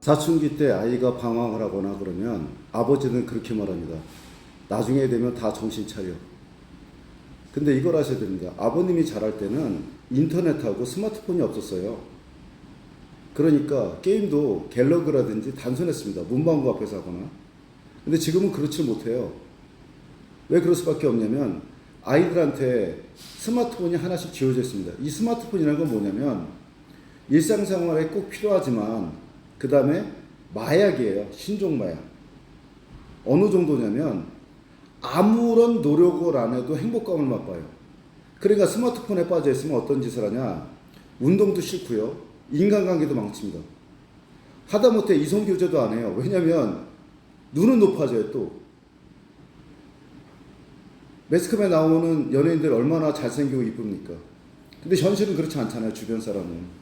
사춘기 때 아이가 방황을 하거나 그러면 아버지는 그렇게 말합니다. 나중에 되면 다 정신 차려. 근데 이걸 아셔야 됩니다. 아버님이 자랄 때는 인터넷하고 스마트폰이 없었어요. 그러니까 게임도 갤러그라든지 단순했습니다. 문방구 앞에서 하거나. 근데 지금은 그렇지 못해요. 왜 그럴 수밖에 없냐면 아이들한테 스마트폰이 하나씩 지어져 있습니다. 이 스마트폰이라는 건 뭐냐면 일상생활에 꼭 필요하지만 그 다음에 마약이에요. 신종 마약. 어느 정도냐면 아무런 노력을 안 해도 행복감을 맛봐요. 그러니까 스마트폰에 빠져 있으면 어떤 짓을 하냐? 운동도 싫고요. 인간관계도 망칩니다. 하다못해 이성교제도 안 해요. 왜냐면 눈은 높아져요 또. 매스컴에 나오는 연예인들 얼마나 잘생기고 이쁩니까? 근데 현실은 그렇지 않잖아요, 주변 사람은.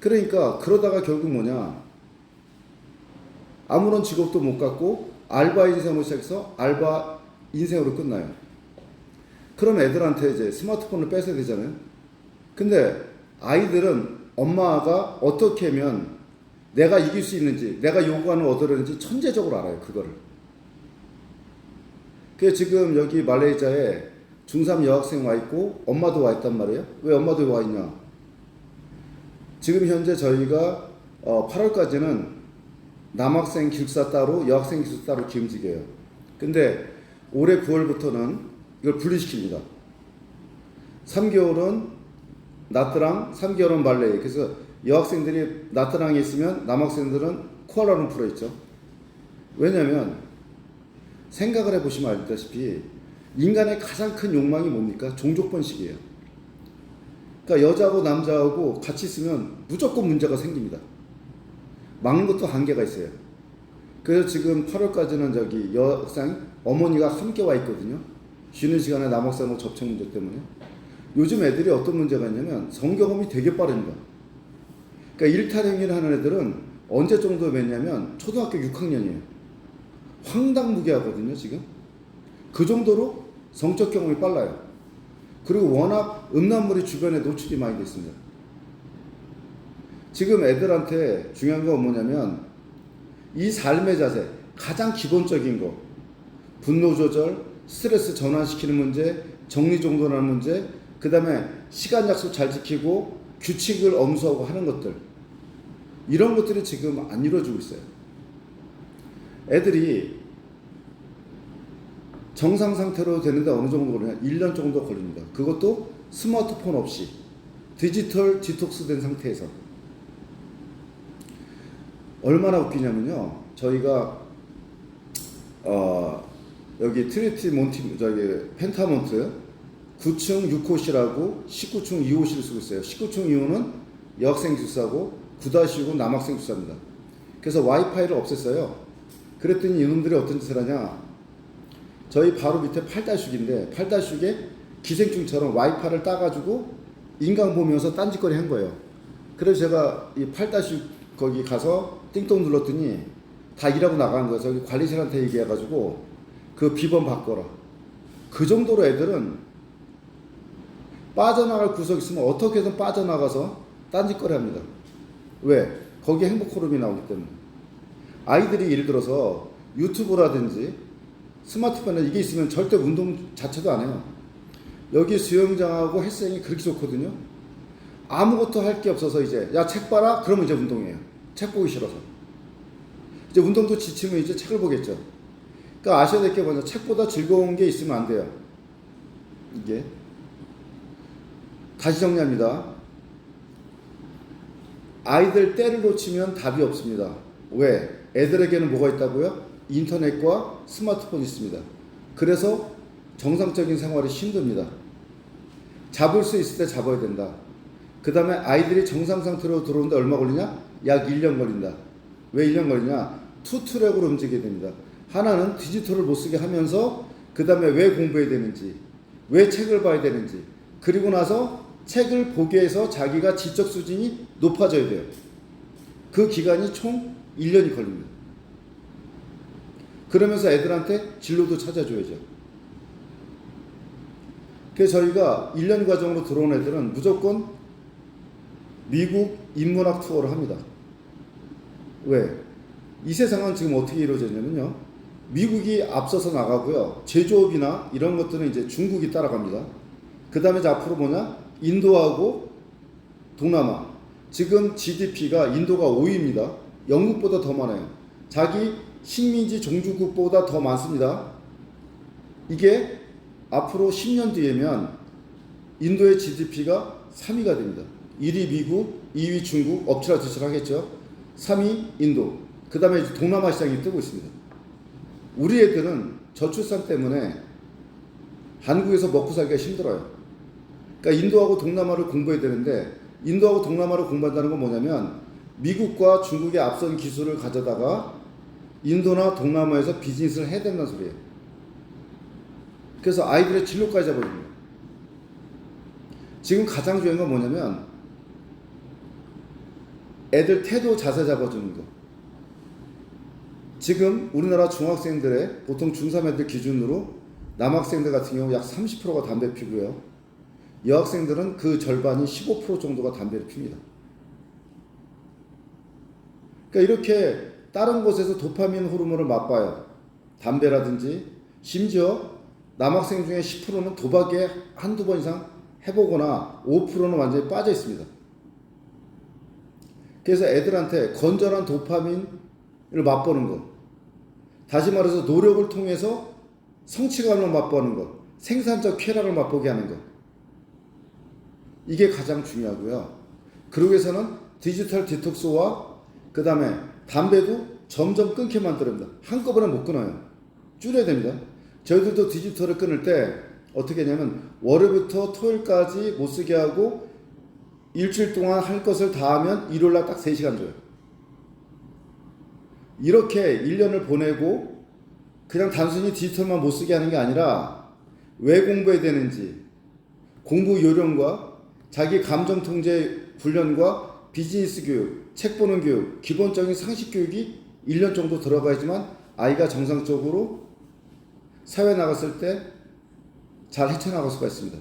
그러니까 그러다가 결국 뭐냐? 아무런 직업도 못 갖고 알바 인생으로 시작해서 알바 인생으로 끝나요. 그럼 애들한테 이제 스마트폰을 뺏어야 되잖아요. 근데 아이들은 엄마가 어떻게 하면 내가 이길 수 있는지, 내가 요구하는 얻으려는지 천재적으로 알아요, 그거를. 그 지금 여기 말레이시아에 중3 여학생 와 있고 엄마도 와 있단 말이에요. 왜 엄마도 와 있냐? 지금 현재 저희가 어 8월까지는 남학생 기숙사 따로 여학생 기숙사 따로 기움직여요. 근데 올해 9월부터는 이걸 분리시킵니다. 3개월은 나트랑, 3개월은 말레이. 그래서 여학생들이 나트랑에 있으면 남학생들은 쿠알라룸푸르에 있죠. 왜냐면 생각을 해보시면 알다시피 인간의 가장 큰 욕망이 뭡니까? 종족 번식이에요. 그러니까 여자하고 남자하고 같이 있으면 무조건 문제가 생깁니다. 막는 것도 한계가 있어요. 그래서 지금 8월까지는 저기 여학생 어머니가 함께 와 있거든요. 쉬는 시간에 남학생하고 접촉 문제 때문에. 요즘 애들이 어떤 문제가 있냐면 성경험이 되게 빠릅니다. 그러니까 일탈행위를 하는 애들은 언제 정도 맺냐면 초등학교 6학년이에요. 황당무계하거든요, 지금. 그 정도로 성적 경험이 빨라요. 그리고 워낙 음란물이 주변에 노출이 많이 됐습니다. 지금 애들한테 중요한 건 뭐냐면 이 삶의 자세, 가장 기본적인 거, 분노 조절, 스트레스 전환시키는 문제, 정리정돈하는 문제, 그 다음에 시간 약속 잘 지키고 규칙을 엄수하고 하는 것들, 이런 것들이 지금 안 이루어지고 있어요. 애들이 정상 상태로 되는데 어느 정도 걸리냐? 1년 정도 걸립니다. 그것도 스마트폰 없이 디지털 디톡스 된 상태에서 얼마나 웃기냐면요. 저희가 어 여기 트리티 몬티 저기 펜타몬트 9층 6호실하고 19층 2호실을 쓰고 있어요. 19층 2호는 여학생 기숙사고 9-6은 남학생 기숙사입니다. 그래서 와이파이를 없앴어요. 그랬더니 이놈들이 어떤 짓을 하냐? 저희 바로 밑에 8-6인데 8-6에 기생충처럼 와이파이를 따가지고 인강 보면서 딴짓거리 한 거예요. 그래서 제가 이8-6 거기 가서 띵동 눌렀더니 다 일하고 나가는 거예요. 저기 관리실한테 얘기해가지고 그 비번 바꿔라. 그 정도로 애들은 빠져나갈 구석 있으면 어떻게든 빠져나가서 딴짓거리 합니다. 왜? 거기에 행복 호르몬이 나오기 때문에. 아이들이 예를 들어서 유튜브라든지 스마트폰에 이게 있으면 절대 운동 자체도 안 해요. 여기 수영장하고 헬스장이 그렇게 좋거든요. 아무것도 할 게 없어서 이제 야 책 봐라 그러면 이제 운동해요. 책 보기 싫어서. 이제 운동도 지치면 이제 책을 보겠죠. 그러니까 아셔야 될게 뭐냐 책보다 즐거운 게 있으면 안 돼요. 이게 다시 정리합니다. 아이들 때를 놓치면 답이 없습니다. 왜? 애들에게는 뭐가 있다고요? 인터넷과 스마트폰이 있습니다. 그래서 정상적인 생활이 힘듭니다. 잡을 수 있을 때 잡아야 된다. 그 다음에 아이들이 정상 상태로 들어오는데 얼마 걸리냐? 약 1년 걸린다. 왜 1년 걸리냐? 투 트랙으로 움직여야 됩니다. 하나는 디지털을 못 쓰게 하면서 그 다음에 왜 공부해야 되는지, 왜 책을 봐야 되는지, 그리고 나서 책을 보게 해서 자기가 지적 수준이 높아져야 돼요. 그 기간이 총 1년이 걸립니다. 그러면서 애들한테 진로도 찾아줘야죠. 그래서 저희가 1년 과정으로 들어온 애들은 무조건 미국 인문학 투어를 합니다. 왜? 이 세상은 지금 어떻게 이루어졌냐면요. 미국이 앞서서 나가고요. 제조업이나 이런 것들은 이제 중국이 따라갑니다. 그 다음에 앞으로 뭐냐? 인도하고 동남아. 지금 GDP가 인도가 5위입니다. 영국보다 더 많아요. 자기 식민지 종주국보다 더 많습니다. 이게 앞으로 10년 뒤에면 인도의 GDP가 3위가 됩니다. 1위 미국, 2위 중국, 엎치락뒤치락 하겠죠. 3위 인도. 그 다음에 동남아 시장이 뜨고 있습니다. 우리 애들은 저출산 때문에 한국에서 먹고 살기가 힘들어요. 그러니까 인도하고 동남아를 공부해야 되는데 인도하고 동남아를 공부한다는 건 뭐냐면 미국과 중국의 앞선 기술을 가져다가 인도나 동남아에서 비즈니스를 해야 된다는 소리예요. 그래서 아이들의 진로까지 잡아줍니다. 지금 가장 중요한 건 뭐냐면 애들 태도 자세 잡아주는 거. 지금 우리나라 중학생들의 보통 중3 애들 기준으로 남학생들 같은 경우 약 30%가 담배 피고요. 여학생들은 그 절반이 15% 정도가 담배를 핍니다. 그러니까 이렇게 다른 곳에서 도파민 호르몬을 맛봐요. 담배라든지 심지어 남학생 중에 10%는 도박에 한두 번 이상 해보거나 5%는 완전히 빠져 있습니다. 그래서 애들한테 건전한 도파민을 맛보는 것. 다시 말해서 노력을 통해서 성취감을 맛보는 것. 생산적 쾌락을 맛보게 하는 것. 이게 가장 중요하고요. 그러기 위해서는 디지털 디톡스와 그 다음에 담배도 점점 끊게 만들어야 됩니다. 한꺼번에 못 끊어요. 줄여야 됩니다. 저희들도 디지털을 끊을 때 어떻게 했냐면 월요일부터 토요일까지 못 쓰게 하고 일주일 동안 할 것을 다 하면 일요일 날 딱 3시간 줘요. 이렇게 1년을 보내고 그냥 단순히 디지털만 못 쓰게 하는 게 아니라 왜 공부해야 되는지 공부 요령과 자기 감정 통제 훈련과 비즈니스 교육, 책 보는 교육, 기본적인 상식 교육이 1년 정도 들어가야지만 아이가 정상적으로 사회 나갔을 때 잘 헤쳐나갈 수가 있습니다.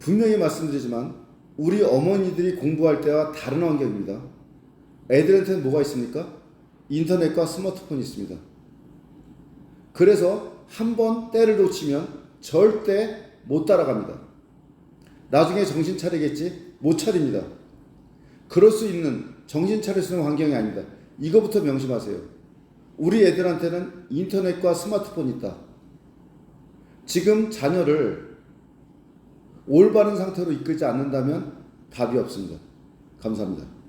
분명히 말씀드리지만 우리 어머니들이 공부할 때와 다른 환경입니다. 애들한테는 뭐가 있습니까? 인터넷과 스마트폰이 있습니다. 그래서 한 번 때를 놓치면 절대 못 따라갑니다. 나중에 정신 차리겠지? 못 차립니다. 그럴 수 있는 정신 차릴 수 있는 환경이 아닙니다. 이거부터 명심하세요. 우리 애들한테는 인터넷과 스마트폰이 있다. 지금 자녀를 올바른 상태로 이끌지 않는다면 답이 없습니다. 감사합니다.